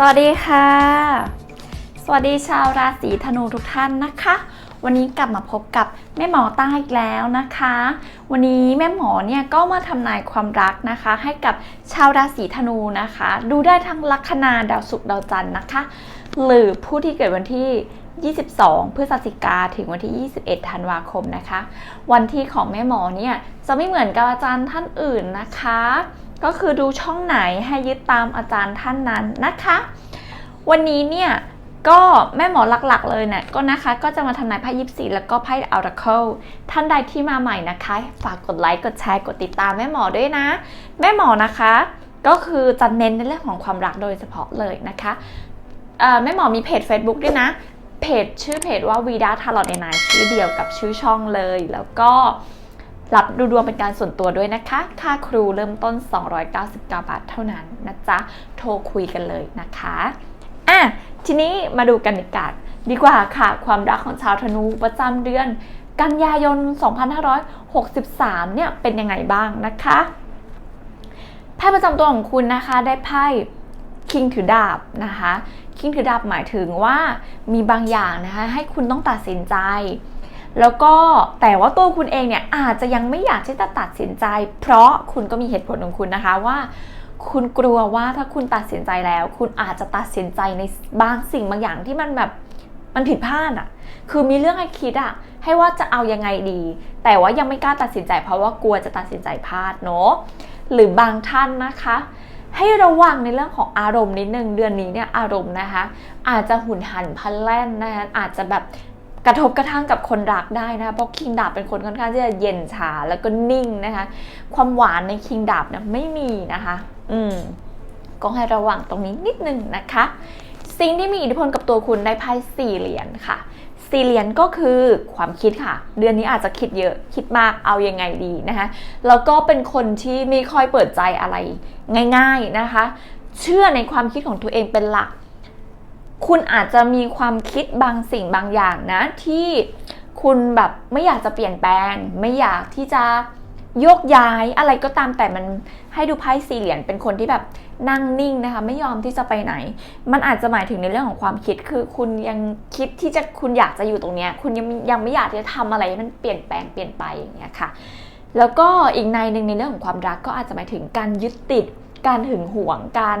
สวัสดีค่ะ สวัสดีชาวราศีธนูทุกท่านนะคะ วันนี้กลับมาพบกับแม่หมอต้าอีกแล้วนะคะ วันนี้แม่หมอเนี่ยก็มาทำนายความรักนะคะ ให้กับชาวราศีธนูนะคะ ดูได้ทั้งลัคนาดาวศุกร์ดาวจันทร์นะคะ หรือผู้ที่เกิดวันที่22 พฤศจิกาถึงวันที่ 21 ธันวาคมนะคะ วันที่ของแม่หมอเนี่ยจะไม่เหมือนกับอาจารย์ท่านอื่นนะคะ ก็คือดูช่องไหนให้ยึดตามอาจารย์ท่านนั้นนะคะ วันนี้เนี่ยก็แม่หมอหลักๆเลยเนี่ยก็นะคะก็จะมาทำนายไพ่ยิปซีแล้วก็ไพ่ Oracle ท่านใดที่มาใหม่นะคะ ฝากกดไลค์กดแชร์กดติดตามแม่หมอด้วยนะ แม่หมอนะคะ ก็คือจะเน้นในเรื่องของความรักโดยเฉพาะเลยนะคะแม่หมอมีเพจ Facebook ด้วยนะเพจชื่อเพจว่าวีดาทาร์ลอตนายชื่อเดียวกับชื่อช่องเลย แล้วก็ รับดูดวงเป็นการส่วนตัวด้วยนะคะ ค่าครูเริ่มต้น 299 บาทเท่านั้นนะจ๊ะ โทรคุยกันเลยนะคะ อะ ทีนี้มาดูกันดีกว่าดีกว่าค่ะ ความรักของชาวธนูประจำเดือน กันยายน 2563 เนี่ยเป็นยังไงบ้างนะคะไพ่ประจำตัวของคุณนะคะ ได้ไพ่คิงถือดาบนะคะคิงถือดาบหมายถึงว่ามีบางอย่างนะคะ ให้คุณต้องตัดสินใจ แล้วก็แต่ว่าตัวคุณเองเนี่ยอาจจะยังไม่อยากที่จะตัดสินใจ เพราะคุณก็มีเหตุผลของคุณนะคะว่า คุณกลัวว่าถ้าคุณตัดสินใจแล้ว คุณอาจจะตัดสินใจในบางสิ่งบางอย่างที่มันแบบมันผิดพลาดอะ่ะ คือมีเรื่องให้คิดอะ่ะ ให้ว่าจะเอายังไงดี แต่ว่ายังไม่กล้าตัดสินใจ เพราะว่ากลัวจะตัดสินใจพลาดเนาะ หรือบางท่านนะคะ ให้ระวังในเรื่องของอารมณ์นิดนึงเดือนนี้เนี่ยอารมณ์นะคะ อาจจะหุนหันพลันแล่นนะคะอาจจะแบบ กระทบกระทั่งกับคนรักได้นะคะเพราะคิงดาบเป็นคนค่อนข้างที่จะเย็นชาแล้วก็นิ่งนะคะ ความหวานในคิงดาบเนี่ยไม่มีนะคะ อืมก็ให้ระวังตรงนี้นิดนึงนะคะ สิ่งที่มีอิทธิพลกับตัวคุณได้ไพ่สี่เหรียญค่ะ สี่เหรียญก็คือความคิดค่ะ เดือนนี้อาจจะคิดเยอะคิดมากเอายังไงดีนะคะ แล้วก็เป็นคนที่ไม่ค่อยเปิดใจอะไรง่าย ๆนะคะ เชื่อในความคิดของตัวเองเป็นหลัก คุณอาจจะมีความคิดบางสิ่งบางอย่างนะที่คุณแบบไม่อยากจะเปลี่ยนแปลง ไม่อยากที่จะโยกย้ายอะไรก็ตามแต่มันให้ดูไพ่สี่เหรียญเป็นคนที่แบบนั่งนิ่งนะคะ ไม่ยอมที่จะไปไหน มันอาจจะหมายถึงในเรื่องของความคิดคือคุณยังคิดที่จะคุณอยากจะอยู่ตรงเนี้ยคุณยังยังไม่อยากจะทำอะไรมันเปลี่ยนแปลงเปลี่ยนไปอย่างเงี้ยค่ะ แล้วก็อีกในหนึ่งในเรื่องของความรักก็อาจจะหมายถึงการยึดติด การหึงหวงการ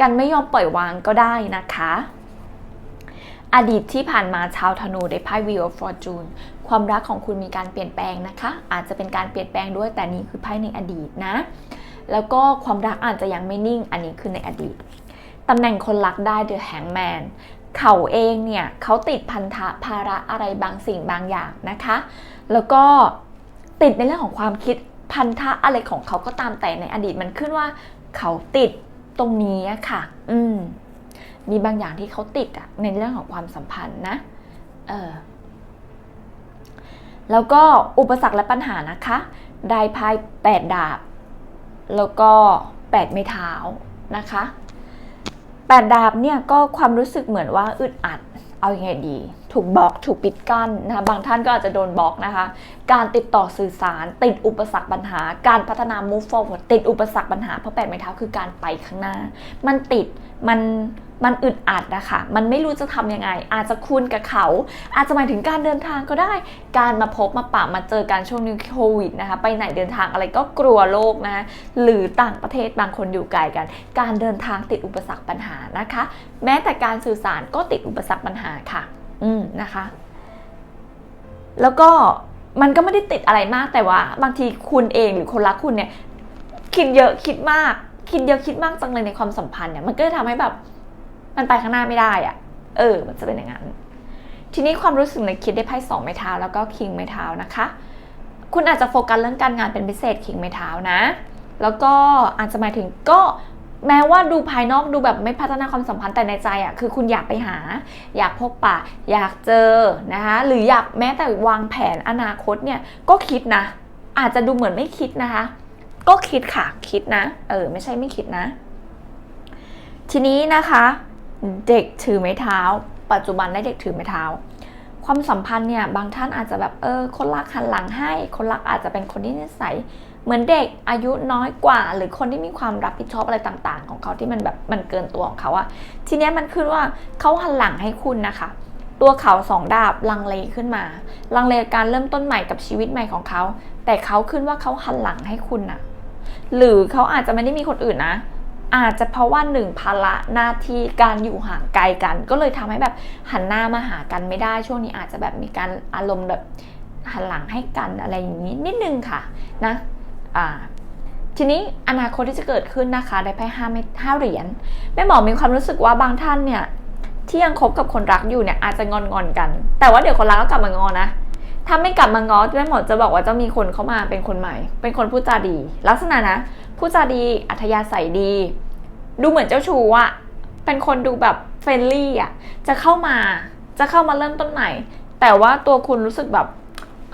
การไม่ยอมปล่อยวางก็ได้นะคะ อดีตที่ผ่านมาชาวธนูได้ไพ่ Wheel of Fortune ความรักของคุณมีการเปลี่ยนแปลงนะคะ อาจจะเป็นการเปลี่ยนแปลงด้วยแต่นี่คือไพ่ในอดีตนะ แล้วก็ความรักอาจจะยังไม่นิ่ง อันนี้คือในอดีตตำแหน่งคนรักได้ The Hangman เขาเองเนี่ยเขาติดพันธะภาระอะไรบางสิ่งบางอย่างนะคะ แล้วก็ติดในเรื่องของความคิดพันธะอะไรของเขาก็ตามแต่ในอดีตมันขึ้นว่าเขาติด ตรงนี้ค่ะ อืม มีบางอย่างที่เขาติดอะในเรื่องของความสัมพันธ์นะ เออ แล้วก็อุปสรรคและปัญหานะคะได้ไพ่แปดดาบ แล้วก็แปดไม้เท้านะคะแปดดาบเนี่ยก็ความรู้สึกเหมือนว่าอึดอัด เอาอยัางไงดี ถูกบล็อกถูกปิดกั้นนะคะบางท่านก็อาจจะโดนบล็อกนะคะ การติดต่อสื่อสาร ติดอุปสรรคปัญหา การพัฒนา move forward ติดอุปสรรคปัญหาเพราะแปดไม้เท้าคือการไปข้างหน้า มันติดมันมันอึดอัดนะคะ มันไม่รู้จะทำยังไง อาจจะคุณกับเขา อาจจะหมายถึงการเดินทางก็ได้ การมาพบมาปะมาเจอกันช่วงนี้โควิดนะคะ ไปไหนเดินทางอะไรก็กลัวโลกนะะหรือต่างประเทศบางคนอยู่ไกลกัน การเดินทางติดอุปสรรคปัญหานะคะ แม้แต่การสื่อสารก็ติดอุปสรรคปัญหาค่ะ อืมนะคะ แล้วก็มันก็ไม่ได้ติดอะไรมากแต่ว่า บางทีคุณเองหรือคนรักคุณเนี่ย คิดเยอะคิดมาก คิดเยอะคิดมากจังเลยในความสัมพันธ์เนี่ยมันก็จะทำให้แบบ มันไปข้างหน้าไม่ได้อะเออ มันจะเป็นอย่างนั้นทีนี้ความรู้สึกในคิดได้ไพ่สองไม้เท้าแล้วก็คิงไม้เท้านะคะ คุณอาจจะโฟกัสเรื่องการงานเป็นพิเศษคิงไม้เท้านะ แล้วก็อาจจะหมายถึงก็ แม้ว่าดูภายนอกดูแบบไม่พัฒนาความสัมพันธ์แต่ในใจอะ่ะคือคุณอยากไปหา อยากพบปะ อยากเจอนะคะหรืออยากแม้แต่วางแผนอนาคตเนี่ยก็คิดนะ อาจจะดูเหมือนไม่คิดนะคะ ก็คิดค่ะคิดนะเออไม่ใช่ไม่คิดนะ ทีนี้นะคะ เด็กถือไม้เท้า ปัจจุบันได้เด็กถือไม้เท้า ความสัมพันธ์เนี่ยบางท่านอาจจะแบบเออคนรักหันหลังให้ คนรักอาจจะเป็นคนที่นิสัยเหมือนเด็กอายุน้อยกว่า หรือคนที่มีความรับผิดชอบอะไรต่างๆ ของเขาที่มันแบบมันเกินตัวของเขาอะทีเนี้ยมันขึ้นว่าเขาหันหลังให้คุณนะคะ ตัวเขาสองดาบลังเลขึ้นมา ลังเลการเริ่มต้นใหม่กับชีวิตใหม่ของเขา แต่เขาขึ้นว่าเขาหันหลังให้คุณนะหรือเขาอาจจะไม่ได้มีคนอื่นนะ อาจจะเพราะว่าหนึ่งภาระหน้าที่การอยู่ห่างไกลกัน ก็เลยทำให้แบบหันหน้ามาหากันไม่ได้ ช่วงนี้อาจจะแบบมีการอารมณ์แบบหันหลังให้กันอะไรอย่างนี้นิดนึงค่ะนะอ่าทีนี้อนาคตที่จะเกิดขึ้นนะคะ ได้ไพ่ห้าเม็ดห้าเหรียญแม่หมอมีความรู้สึกว่าบางท่านเนี่ยที่ยังคบกับคนรักอยู่เนี่ยอาจจะงอนงอนกัน แต่ว่าเดี๋ยวคนรักก็กลับมางอนนะ ถ้าไม่กลับมางอแม่หมอจะบอกว่าจะมีคนเข้ามาเป็นคนใหม่ เป็นคนพูดจาดี ลักษณะนะพูดจาดีอัธยาศัยดี ดูเหมือนเจ้าชู้อะเป็นคนดูแบบเฟรนลี่อะจะเข้ามาจะเข้ามาเริ่มต้นใหม่ แต่ว่าตัวคุณรู้สึกแบบ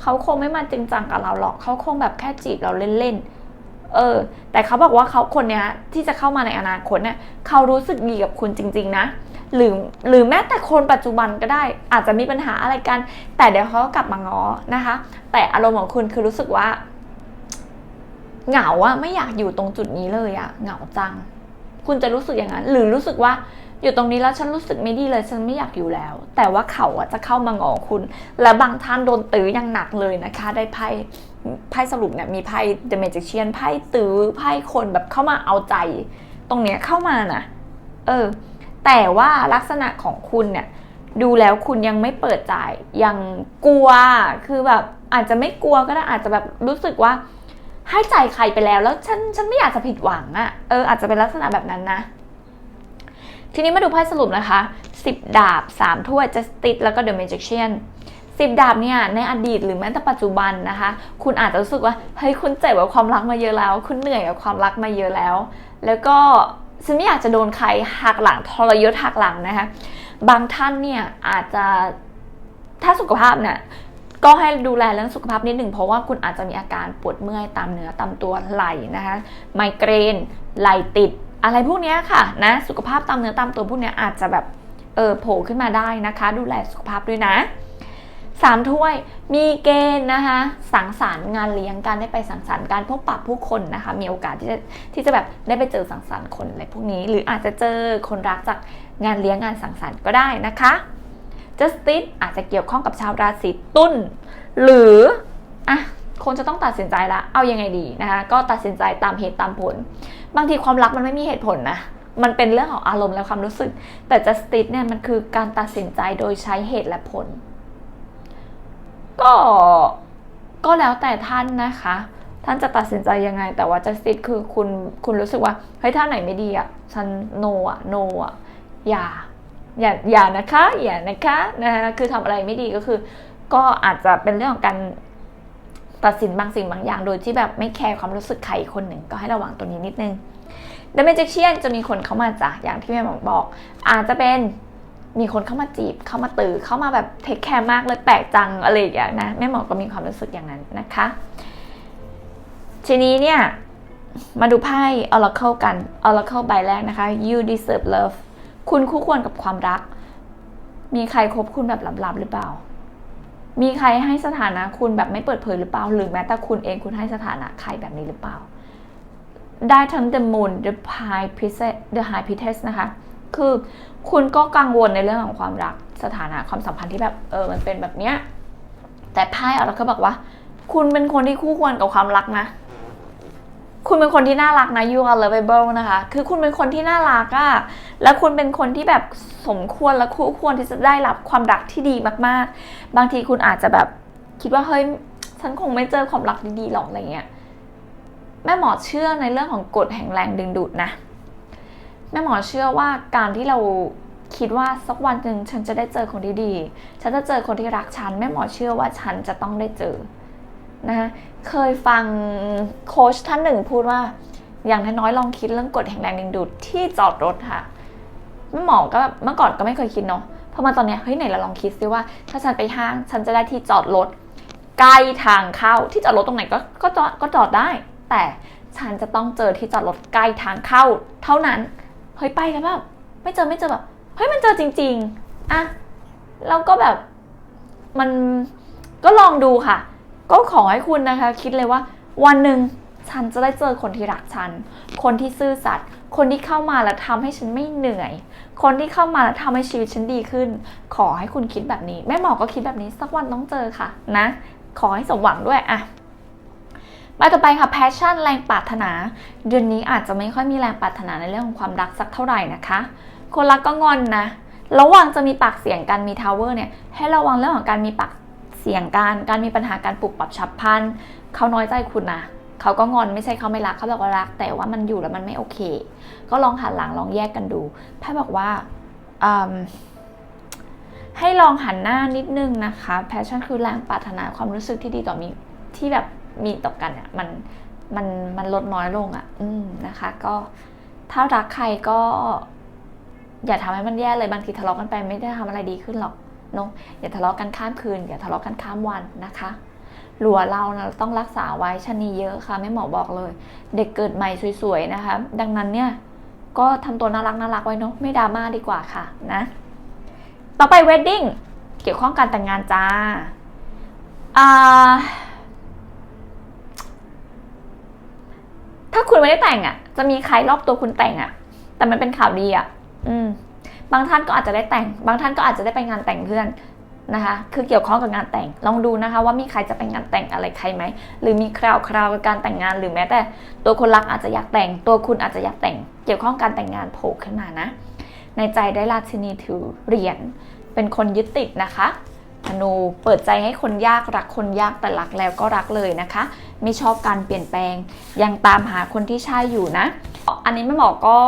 เขาคงไม่มาจริงจังกับเราหรอกเขาคงแบบแค่จีบเราเล่นๆเออ แต่เขาบอกว่าเขาคนเนี้ยที่จะเข้ามาในอนาคตเนี่ยเขารู้สึกดีกับคุณจริง ๆ นะ หรือหรือแม้แต่คนปัจจุบันก็ได้ อาจจะมีปัญหาอะไรกัน แต่เดี๋ยวเขาก็กลับมาง้อนะคะ แต่อารมณ์ของคุณคือรู้สึกว่า เหงาอะไม่อยากอยู่ตรงจุดนี้เลยอะเหงาจัง คุณจะรู้สึกอย่างนั้น หรือรู้สึกว่าอยู่ตรงนี้แล้วฉันรู้สึกไม่ดีเลยฉันไม่อยากอยู่แล้ว แต่ว่าเขาอะจะเข้ามางอคุณ และบางท่านโดนตื้ออย่างหนักเลยนะคะ ได้ไพ่ไพ่สรุปเนี่ยมีไพ่ The Magician ไพ่ตื้อไพ่คนแบบเข้ามาเอาใจ ตรงเนี้ยเข้ามานะเออ แต่ว่าลักษณะของคุณเนี่ยดูแล้วคุณยังไม่เปิดใจยังกลัวคือแบบอาจจะไม่กลัวก็ได้อาจจะแบบรู้สึกว่า ให้ใจใครไปแล้ว แล้วฉันฉันไม่อยากจะผิดหวังอะ่ะเอออาจจะเป็นลักษณะแบบนั้นนะ ทีนี้มาดูไพ่สรุปนะคะ 10 ดาบ 3 ถ้วย Justice แล้วก็ The Magician 10ดาบเนี่ยในอดีตหรือแม้แต่ปัจจุบันนะคะ คุณอาจจะรู้สึกว่าเฮ้ยคุณเจ็บกับความรักมาเยอะแล้ว คุณเหนื่อยกับความรักมาเยอะแล้ว แล้วก็ ฉันไม่อยากจะโดนใครหักหลังทรยศหักหลังนะคะ บางท่านเนี่ยอาจจะถ้าสุขภาพเนี่ย ก็ให้ดูแลเรื่องสุขภาพนิดหนึ่งเพราะว่าคุณอาจจะมีอาการปวดเมื่อยตามเนื้อตามตัวไหล่นะคะ ไมเกรนไหล่ติด อะไรพวกเนี้ยค่ะนะสุขภาพตามเนื้อตามตัวพวกเนี้ยอาจจะแบบเออโผล่ขึ้นมาได้นะคะ ดูแลสุขภาพด้วยนะ สามถ้วยมีเกณฑ์นะคะ สังสรรค์งานเลี้ยงการได้ไปสังสรรค์การพบปะผู้คนนะคะ มีโอกาสที่จะที่จะแบบได้ไปเจอสังสรรค์คนอะไรพวกนี้ หรืออาจจะเจอคนรักจากงานเลี้ยงงานสังสรรค์ก็ได้นะคะ justice อาจจะเกี่ยวข้องกับชาวราศีตุลหรืออะคนจะต้องตัดสินใจละเอายังไงดีนะคะ ก็ตัดสินใจตามเหตุตามผล บางทีความรักมันไม่มีเหตุผลนะมันเป็นเรื่องของอารมณ์และความรู้สึก แต่ justice เนี่ยมันคือการตัดสินใจโดยใช้เหตุและผล ก็ก็แล้วแต่ท่านนะคะ ท่านจะตัดสินใจยังไง แต่ว่า justice คือคุณคุณรู้สึกว่าเฮ้ยถ้าไหนไม่ดีอะฉัน no อะ no อะอย่าอย่าอย่านะคะอย่านะคะนะคะคือทำอะไรไม่ดีก็คือ ก็อาจจะเป็นเรื่องของการตัดสินบางสิ่งบางอย่างโดยที่แบบไม่แคร์ความรู้สึกใครคนหนึ่งก็ให้ระวังตัวนี้นิดนึง The Magician จะมีคนเข้ามาจากอย่างที่แม่หมอบอก อาจจะเป็น มีคนเข้ามาจีบเข้ามาตือเข้ามาแบบเทคแคร์มากเลยแปลกจังอะไรอย่างเงี้ยนะแม่หมอก็มีความรู้สึกอย่างนั้นนะคะ ทีนี้เนี่ยมาดูไพ่ Oracle กัน Oracle ใบแรกนะคะ You deserve love คุณคู่ควรกับความรัก มีใครคบคุณแบบลับๆหรือเปล่า มีใครให้สถานะคุณแบบไม่เปิดเผยหรือเปล่า หรือแม้แต่คุณเองคุณให้สถานะใครแบบนี้หรือเปล่า ได้ทั้ง the moon the high priestess the high priestess นะคะ คือคุณก็กังวลในเรื่องของความรักสถานะความสัมพันธ์ที่แบบเออมันเป็นแบบเนี้ยแต่ไพ่เราก็บอกว่า คุณเป็นคนที่คู่ควรกับความรักนะ คุณเป็นคนที่น่ารักนะ you are lovable นะคะ คือคุณเป็นคนที่น่ารักอะแล้วคุณเป็นคนที่แบบสมควรและคู่ควรที่จะได้รับความรักที่ดีมาก ๆ บางทีคุณอาจจะแบบคิดว่าเฮ้ยฉันคงไม่เจอความรักดีๆหรอกอะไรเงี้ยแม่หมอเชื่อในเรื่องของกฎแห่งแรงดึงดูดนะ แม่หมอเชื่อว่าการที่เราคิดว่าสักวันหนึ่งฉันจะได้เจอคนที่ดี ฉันจะเจอคนที่รักฉัน แม่หมอเชื่อว่าฉันจะต้องได้เจอนะคะเคยฟังโค้ชท่านหนึ่งพูดว่า อย่างน้อยๆลองคิดเรื่องกฎแห่งแรงดึงดูดที่จอดรถค่ะแม่หมอก็เมื่อก่อนก็ไม่เคยคิดเนาะพอมาตอนเนี้ยเฮ้ยไหนเราลองคิดซิว่า ถ้าฉันไปห้างฉันจะได้ที่จอดรถใกล้ทางเข้าที่จอดรถตรงไหนก็ก็จอดก็จอดได้ แต่ฉันจะต้องเจอที่จอดรถใกล้ทางเข้า เท่านั้น เฮ้ยไปแล้วแบบไม่เจอไม่เจอแบบเฮ้ยมันเจอจริง ๆอะแล้วก็แบบมันก็ลองดูค่ะ ก็ขอให้คุณนะคะ คิดเลยว่าวันหนึ่งฉันจะได้เจอคนที่รักฉัน คนที่ซื่อสัตย์ คนที่เข้ามาแล้วทำให้ฉันไม่เหนื่อย คนที่เข้ามาแล้วทำให้ชีวิตฉันดีขึ้น ขอให้คุณคิดแบบนี้ แม่หมอก็คิดแบบนี้สักวันต้องเจอค่ะนะ ขอให้สมหวังด้วยอะ มาต่อไปค่ะ passion แรงปรารถนา เดือนนี้อาจจะไม่ค่อยมีแรงปรารถนาในเรื่องของความรักสักเท่าไหร่นะคะ คนรักก็งอนนะ ระหว่างจะมีปากเสียงกันมีทาวเวอร์เนี่ย ให้ระวังเรื่องของการมีปากเสียงกัน การมีปัญหาการปลุกปรับฉับพลัน เขาน้อยใจคุณนะเขาก็งอนไม่ใช่เขาไม่รักเขาบอกว่ารัก แต่ว่ามันอยู่แล้วมันไม่โอเค ก็ลองหันหลังลองแยกกันดูแพทย์บอกว่าให้ลองหันหน้านิดนึงนะคะ แพชชั่นคือแรงปรารถนาความรู้สึกที่ดีต่อมีที่แบบ มีต่อกันอะมันมันมันลดน้อยลงอะ อืมนะคะ ก็ถ้ารักใครก็ อย่าทำให้มันแย่เลยบางทีทะเลาะกันไปไม่ได้ทำอะไรดีขึ้นหรอกเนาะอย่าทะเลาะกันข้ามคืน อย่าทะเลาะกันข้ามวันนะคะหลัวเรานะต้องรักษาไว้ชนีเยอะค่ะแม่หมอบอกเลย เด็กเกิดใหม่สวยๆนะคะ ดังนั้นเนี่ยก็ทำตัวน่ารักน่ารักไว้เนาะไม่ดราม่าดีกว่าค่ะนะ ต่อไปเวดดิ้งเกี่ยวข้องการแต่งงานจ้าอ่า ถ้าคุณไม่ได้แต่งอะ่ะ จะมีใครรอบตัวคุณแต่งอะ่ะ แต่มันเป็นข่าวดีอะ่ะ อืม บางท่านก็อาจจะได้แต่ง บางท่านก็อาจจะได้ไปงานแต่งเพื่อนนะคะ คือเกี่ยวข้องกับงานแต่ง ลองดูนะคะ ว่ามีใครจะไปงานแต่งอะไรใครไหม หรือมีคราวคราวกับการแต่งงาน หรือแม้แต่ ตัวคนรักอาจจะอยากแต่ง ตัวคุณอาจจะอยากแต่ง เกี่ยวข้องการแต่งงานโผล่ขึ้นมานะ ในใจได้ราชินีถือเหรียญ เป็นคนยึดติดนะคะ ธนู เปิดใจให้คนยากรักคนยากแต่รักแล้วก็รักเลยนะคะ ไม่ชอบการเปลี่ยนแปลง ยังตามหาคนที่ใช่อยู่นะ อันนี้แม่หมอก็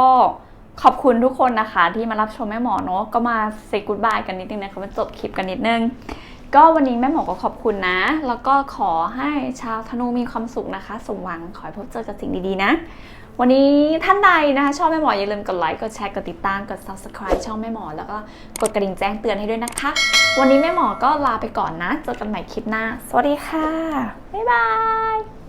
ขอบคุณทุกคนนะคะ ที่มารับชมแม่หมอเนาะก็มาเซกุ d บายกันนิดนึงนะคะมาจบคลิปกันนิดนึง ก็วันนี้แม่หมอก็ขอบคุณนะ แล้วก็ขอให้ชาวธนูมีความสุขนะคะ สมหวังขอให้พบเจอกับสิ่งดีๆนะ วันนี้ท่านใดนะคะชอบแม่หมออย่าลืมกดไลค์กดแชร์กดติดตามกด subscribe ช่องแม่หมอ แล้วก็กดกระดิ่งแจ้งเตือนให้ด้วยนะคะ วันนี้แม่หมอก็ลาไปก่อนนะเจอกันใหม่คลิปหน้า สวัสดีค่ะบ๊ายบาย